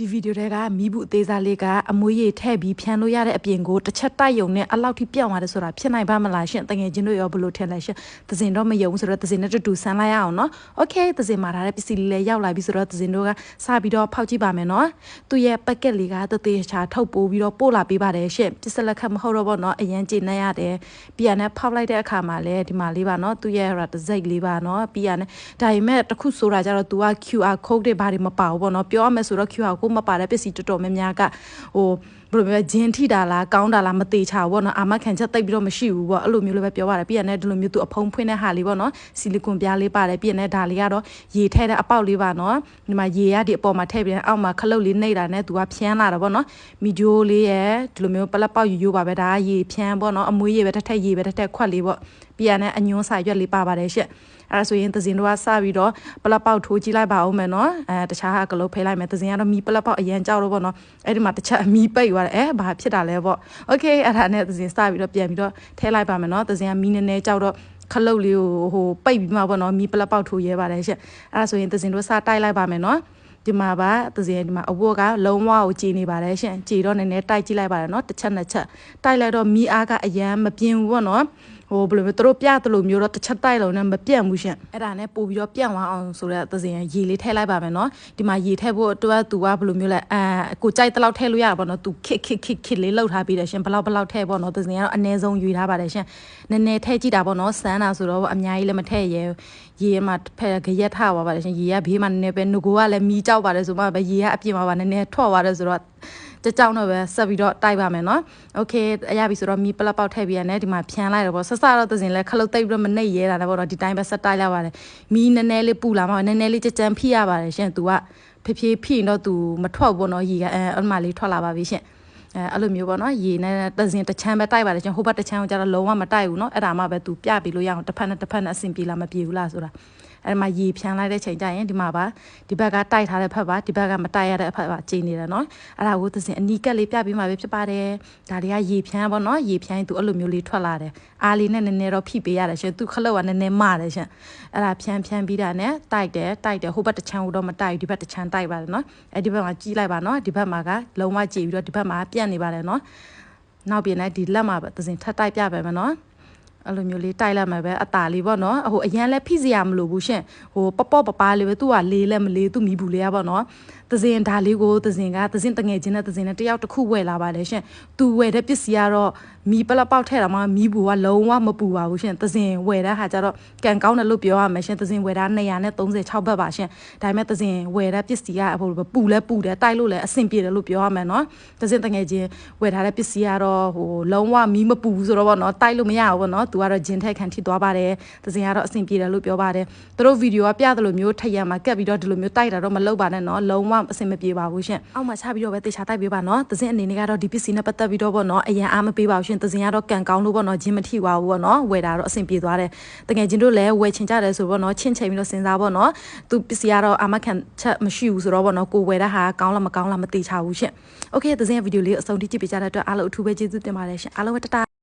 ဒီဗီဒီယိုတွေကမိဘူးအသေးစားလေးကအမွေးရည်ထည့်ပြီးဖြန်းလို့ရတဲ့အပြင်ကိုတစ်ချက်တိုက်ယုံနဲ့အလောက်ထိပြောင်းသွားတယ်ဆိုတာဖြစ်နိုင်ပါမလားရှင်တကယ်ချင်းတို့ရောဘလို့ထင်လဲရှင်သစင်တော့မယုံဆိုတော့သစင်နဲ့တူတူဆန်းလိုက်ရအောင်နော်โอเคသစင်မှာထားတဲ့ပစ္စည်းလေးလည်းရောက်လာပြီဆိုတော့သစင်တို့ကစပြီးတော့ဖောက်ကြည့်ပါမယ်နော်သူ့ရဲ့ပက်ကက်လေးကတသေးချာထုတ်ပိုးပြီးတော့ပို့လာပေးပါတယ်ရှင်ပစ္စလက်ခတ်မဟုတ်တော့ဘောနော်အရင်ကြည်နေရတယ်ပြီးရနဲ့ဖောက်လိုက်တဲ့အခါမှာလည်းဒီမှာလေးပါနော်သူ့ရဲ့ဟိုတစိတ်လေးပါနော်ပြီးရနဲ့ဒါပေမဲ့တစ်ခုဆိုတာကြတော့ तू က QR code တွေဘာတွေမပါဘူးပေါ့နော်ပြောရမယ်ဆိုတော့ QR code မပါတဲ့ပစ္စည်းတော်တော်များများကဟို ဘယ်လိုမျိုးဂျင်းထိတာလားကောင်းတာလားမသေးချာဘူးပေါ့နော်အာမခံချက်တိတ်ပြီးတော့မရှိဘူးပေါ့အဲ့လိုမျိုးလည်းပဲပြောပါတယ်ပြီးရတဲ့ဒီလိုမျိုးသူအဖုံးဖွင့်တဲ့ဟာလေးပေါ့နော်ဆီလီကွန်ပြားလေးပါတယ်ပြီးရတဲ့ဒါလေးကတော့ရေထဲတဲ့အပေါက်လေးပါနော်ဒီမှာရေရဒီအပေါ်မှာထည့်ပြီးအောက်မှာခလုတ်လေးနှိပ်တာနဲ့သူကဖြန်းလာတာပေါ့နော်မီဂျိုလေးရဲ့ဒီလိုမျိုးပလက်ပေါက်ယူယူပါပဲဒါကရေဖြန်းပေါ့နော်အမွေးရေပဲတစ်ထက်ရေပဲတစ်ထက်ခွက်လေးပေါ့ပြီးရတဲ့အညွန်းစာရွက်လေးပါပါတယ်ရှင့်အဲ့ဒါဆိုရင်သဇင်တို့ကစပြီးတော့ပလက်ပေါက်ထိုးကြည့်လိုက်ပါဦးမယ်နော်အဲတခြားဟာကလေးဖိလိုက်မယ်သဇင်ကတော့မီပလက်ပေါက်အရန်ကြောက်တော့ပေါ့နော်အဲ့ဒီမှာတစ်ချက်အမီပိတ်သွာတယ်အဲဘာဖြစ်တာလဲပေါ့โอเคအဲ့ဒါနဲ့သဇင်စပြီးတော့ပြန်ပြီးတော့ထဲလိုက်ပါမယ်နော်သဇင်ကမီနည်းနည်းကြောက်တော့ခလုတ်လေးကိုဟိုပိတ်ပြီးမှပေါ့နော်မီပလက်ပေါက်ထိုးရဲပါတယ်ရှင့်အဲ့ဒါဆိုရင်သဇင်တို့စတိုက်လိုက်ပါမယ်နော်ဒီမှာပါသစင်ဒီမှာအဝတ်ကလုံးဝကိုကြည်နေပါတယ်ရှင်ကြည်တော့နည်းနည်းတိုက်ကြည့်လိုက်ပါတယ်နော်တစ်ချက်နှစ်ချက်တိုက်လိုက်တော့မီအားကအရန်မပြင်းဘူးပေါ့နော် ဟိုဘယ်လိုမျိုးသူတို့ပြသလိုမျိုးတော့တစ်ချက်တိုက်လုံးနဲ့မပြတ်ဘူးရှင်အဲ့ဒါနဲ့ပို့ပြီးတော့ပြန့်သွားအောင်ဆိုတော့သစင်ရေလေးထည့်လိုက်ပါမယ်နော်ဒီမှာရေထည့်ဖို့အတွက်သူကဘယ်လိုမျိုးလဲအာကိုကြိုက်တဲ့လောက်ထည့်လို့ရတာပေါ့နော်သူခစ်ခစ်ခစ်ခစ်လေးလှုပ်ထားပြီးတယ်ရှင်ဘလောက်ဘလောက်ထည့်ပေါ့နော်သစင်ကတော့အနည်းဆုံးယူထားပါတယ်ရှင်နည်းနည်းထည့်ကြည့်တာပေါ့နော်စမ်းတာဆိုတော့အများကြီးလည်းမထည့်ရဲရေမှာဖက်ကြရက်ထားပါပါတယ်ရှင်ရေကဘေးမှာနည်းနည်းပဲငကိုကလည်းမီးကြောက်ပါတယ်ဆိုမှပဲရေကအပြင်းမှာပါနည်းနည်းထွက်သွားတယ်ဆိုတော့ ကြကြောင်တော့ပဲဆက်ပြီးတော့တိုက်ပါမယ်နော်โอเคအရပြီဆိုတော့မီပလက်ပေါက်ထည့်ပြီးရတယ်ဒီမှာဖြန်းလိုက်တော့ပေါ့ဆက်စတော့သစင်လဲခလုတ်တိတ်ပြီးတော့မနှိပ်ရဲတာလည်းပေါ့တော့ဒီတိုင်းပဲဆက်တိုက်လိုက်ပါတယ်မီနည်းနည်းလေးပူလာမှနည်းနည်းလေးကြကြမ်းဖိရပါတယ်ရှင် तू ကဖြည်းဖြည်းဖိရင်တော့ तू မထွက်ဘူးနော်ရေကအဲအမှလေးထွက်လာပါပြီရှင်အဲအဲ့လိုမျိုးပေါ့နော်ရေနဲ့တစင်တစ်ချမ်းပဲတိုက်ပါတယ်ကျွန်ဟိုဘက်တစ်ချမ်းကိုကျတော့လုံးဝမတိုက်ဘူးနော်အဲ့ဒါမှပဲသူပြပြီးလို့ရအောင်တစ်ဖက်နဲ့တစ်ဖက်နဲ့အဆင်ပြေလားမပြေဘူးလားဆိုတာ အဲ့မှာရေဖြန်းလိုက်တဲ့ချိန်ကျရင်ဒီမှာပါဒီဘက်ကတိုက်ထားတဲ့ဖက်ပါဒီဘက်ကမတိုက်ရတဲ့အဖက်ပါကျင်းနေတယ်နော်အဲ့ဒါကိုသစင်အနီးကပ်လေးပြပြီးမှပဲဖြစ်ပါတယ်ဒါတွေကရေဖြန်းပေါ့နော်ရေဖြန်းသူအဲ့လိုမျိုးလေးထွက်လာတယ်အားလေးနဲ့နည်းနည်းတော့ဖိပေးရတယ်ရှင်သူခလုတ်ကနည်းနည်းမတယ်ရှင်အဲ့ဒါဖြန်းဖြန်းပြီးတာနဲ့တိုက်တယ်တိုက်တယ်ဟိုဘက်တစ်ချမ်းတော့မတိုက်ဘူးဒီဘက်တစ်ချမ်းတိုက်ပါတယ်နော်အဲ့ဒီဘက်မှာကြီးလိုက်ပါနော်ဒီဘက်မှာကလုံးဝကြည်ပြီးတော့ဒီဘက်မှာပြန့်နေပါတယ်နော်နောက်ပြင်လည်းဒီလက်မှာသစင်ထပ်တိုက်ပြပဲမယ်နော် အဲ့လိုမျိုးလေးတိုက်လိုက်မှာပဲအตาလေးပေါ့နော်ဟိုအရန်လဲဖိစရာမလိုဘူးရှင်ဟိုပပော့ပပားလေးပဲသူကလေးလဲမလေးသူမိဘူးလေးရပေါ့နော်သစင်ဒါလေးကိုသစင်ကသစင်တငယ်ချင်းနဲ့သစင်နဲ့တယောက်တစ်ခုဝယ်လာပါတယ်ရှင်သူဝယ်တဲ့ပစ္စည်းကတော့မီပလက်ပေါက်ထဲတာမှမီးဘူးကလုံးဝမပူပါဘူးရှင်သစင်ဝယ်တဲ့ဟာကျတော့ကန်ကောင်းတယ်လို့ပြောရမယ်ရှင်သစင်ဝယ်တာ236ဘတ်ပါရှင်ဒါပေမဲ့သစင်ဝယ်တဲ့ပစ္စည်းကဟိုပူလဲပူတယ်တိုက်လို့လဲအဆင်ပြေတယ်လို့ပြောရမယ်နော်သစင်တငယ်ချင်းဝယ်ထားတဲ့ပစ္စည်းကတော့ဟိုလုံးဝမီးမပူဘူးဆိုတော့ဗောနော်တိုက်လို့မရဘူးဗောနော်သူကတော့ဂျင်ထက်ခံထိသွားပါတယ်သစင်ကတော့အဆင်ပြေတယ်လို့ပြောပါတယ်သူတို့ဗီဒီယိုကပြတယ်လို့မျိုးထက်ရမှာကက်ပြီးတော့ဒီလိုမျိုးတိုက်တာတော့မလုပ်ပါနဲ့နော်လုံးဝအဆင်မပြေပါဘူးရှင်အောက်မှာချပြီးတော့ပဲတေချာတိုက်ပေးပါနော်သစင်အနေနဲ့ကတော့ဒီပစ္စည်းနဲ့ပတ်သက်ပြီးတော့ဗောနော်အရင်အားမပေးပါဘူးရှင်သစင်ကတော့ကန်ကောင်းလို့ဗောနော်ဂျင်းမထိပါဘူးဗောနော်ဝယ်တာတော့အဆင်ပြေသွားတယ်တကယ်ချင်းတို့လည်းဝယ်ချင်ကြတယ်ဆိုဗောနော်ချင်းချိန်ပြီးတော့စဉ်းစားဗောနော်သူပစ္စည်းကတော့အာမခံချက်မရှိဘူးဆိုတော့ဗောနော်ကိုဝယ်တဲ့ဟာကောင်းလားမကောင်းလားမသိချဘူးရှင်โอเคသစင်ရဲ့ဗီဒီယိုလေးအဆုံးထိကြည့်ပေးကြတဲ့အတွက်အားလုံးအထူးပဲကျေးဇူးတင်ပါတယ်ရှင်အားလုံးပဲတတာ